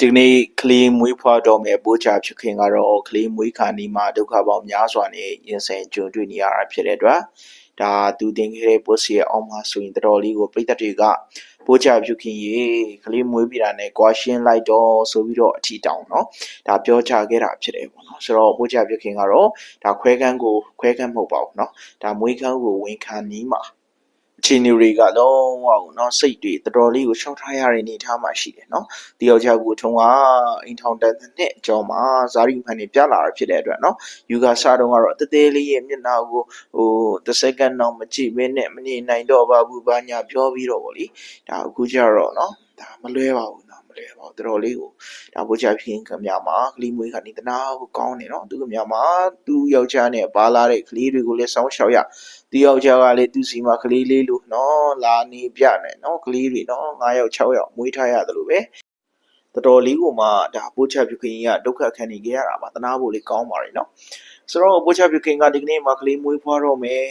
ဒီကနေ့ကလေးမွေးဖွားတော့မဲ့ပိုးချဖြစ်ခင်ကတော့ကလေးမွေးခါနီးမှာဒုက္ခပေါင်းများစွာနဲ့ရင်ဆိုင်ကြုံတွေ့နေရတာဖြစ်တဲ့အတွက်ဒါသူတင်ခဲ့တဲ့ပိုးစီရဲ့အောက်မှာဆိုရင်တော်တော်လေးကိုပြိတ္တတွေကပိုးချဖြစ်ခင်ရေကလေးမွေးပြတာနဲ့ကွာရှင်းလိုက်တော့ဆိုပြီးတော့အထီတောင်းเนาะဒါပြောချခဲ့တာဖြစ်တယ်ပေါ့နော်ဆိုတော့ပိုးချဖြစ်ခင်ကတော့ဒါခွဲခန်းကိုခွဲခန်းမဟုတ်ပါဘူးเนาะဒါမွေးခန်းကိုဝင်ခါနီးမှာ အခြေအနေတွေကလုံးဝကိုနော်စိတ်တွေတော်တော်လေးကိုရှောင်ထားရတဲ့အနေအထားမှာရှိတယ်နော်ဒီယောက်ျားကိုထုံကအိမ်ထောင်တန်းနှစ်အကျော်မှာဇာတိမှန်နေပြလာတာဖြစ်တဲ့အတွက်နော်ယူကစတုံးကတော့တသေးလေးရဲ့မျက်နှာကိုဟိုတစ်စက္ကန့်တော့မကြည့်မင်းနဲ့မနေနိုင်တော့ပါဘူးဘာညာပြောပြီးတော့ဗောလေဒါအခုကျတော့နော်ဒါမလွဲပါဘူး လဲပေါ့တော်တော်လေးကိုဒါပိုချာဖြစ်ခင်မြမှာကလေးမွေးကနေတနာကိုကောင်းနေနော်သူကမြမှာသူ့ယောက်ျားနဲ့ပါလာတဲ့ကလေးတွေကိုလည်းစောင်းရှောက်ရသူ့ယောက်ျားကလည်းသူ့စီမှာကလေးလေးလို့နော်လာနေပြနေနော်ကလေးတွေနော်9ယောက်6ယောက်မွေးထားရတယ်လို့ပဲတော်တော်လေးကိုမှဒါပိုချာဖြစ်ခင်ကဒုက္ခခံနေကြရတာပါတနာဖို့လေးကောင်းပါတယ်နော်ဆိုတော့ပိုချာဖြစ်ခင်ကဒီကနေ့မှာကလေးမွေးဖွားတော့မယ်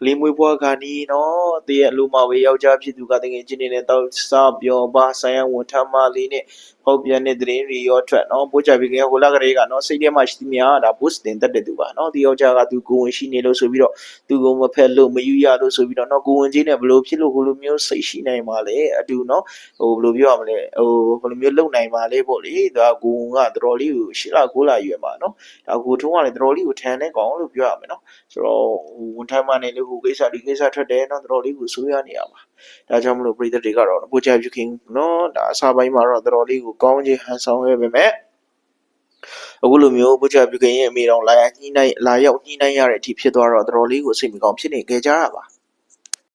ကလေးမွေးဘွားခါနီးနော်တရဲ့အလိုမှာပဲယောက်ျားဖြစ်သူကတကယ်ချင်းနေတဲ့တောက်စပျော်ပါဆိုင်ရဝန်ထမ်းမလေးနဲ့ဟောက်ပြန်တဲ့တရင်တွေရောထွက်နော်ပိုးကြပြီးကဟိုလာကလေးကနော်စိတ်ထဲမှာရှိသမျှဒါ boost တင်တတ်တဲ့သူပါနော်ဒီယောက်ျားကသူကိုဝင်ရှိနေလို့ဆိုပြီးတော့သူကမဖက်လို့မယူရလို့ဆိုပြီးတော့နော်ကိုဝင်ချင်းနဲ့ဘလို့ဖြစ်လို့ဟိုလိုမျိုးစိတ်ရှိနိုင်ပါလေအတူနော်ဟိုဘလို့ပြောရမလဲဟိုဘလို့မျိုးလုံနိုင်ပါလေပေါ့လေဒါကိုဝင်ကတော်တော်လေးကိုရှစ်လ9လရွယ်ပါနော်ဒါကိုထုံးကလည်းတော်တော်လေးကိုထန်တဲ့ကောင်လို့ပြောရမယ်နော်ဆိုတော့ဝန်ထမ်းမနဲ့လို့ဟိုကိစ္စဒီကိစ္စထွက်တယ်နော်တော်တော်လေးကိုဆိုးရနေရမှာဒါကြောင့်မလို့ပြည်သက်တွေကတော့ဘိုချာယူခင်နော်ဒါအစားပိုင်းမှာတော့တော်တော်လေးကိုကောင်းခြင်းဟန်ဆောင်ရပေမဲ့အခုလိုမျိုးဘုရားပြုခင်ရဲ့အမိတော်လာရညှိနှိုင်းလာရောက်ညှိနှိုင်းရတဲ့အထိဖြစ်သွားတော့တော်တော်လေးကိုစိတ်မကောင်းဖြစ်နေကြကြတာပါ။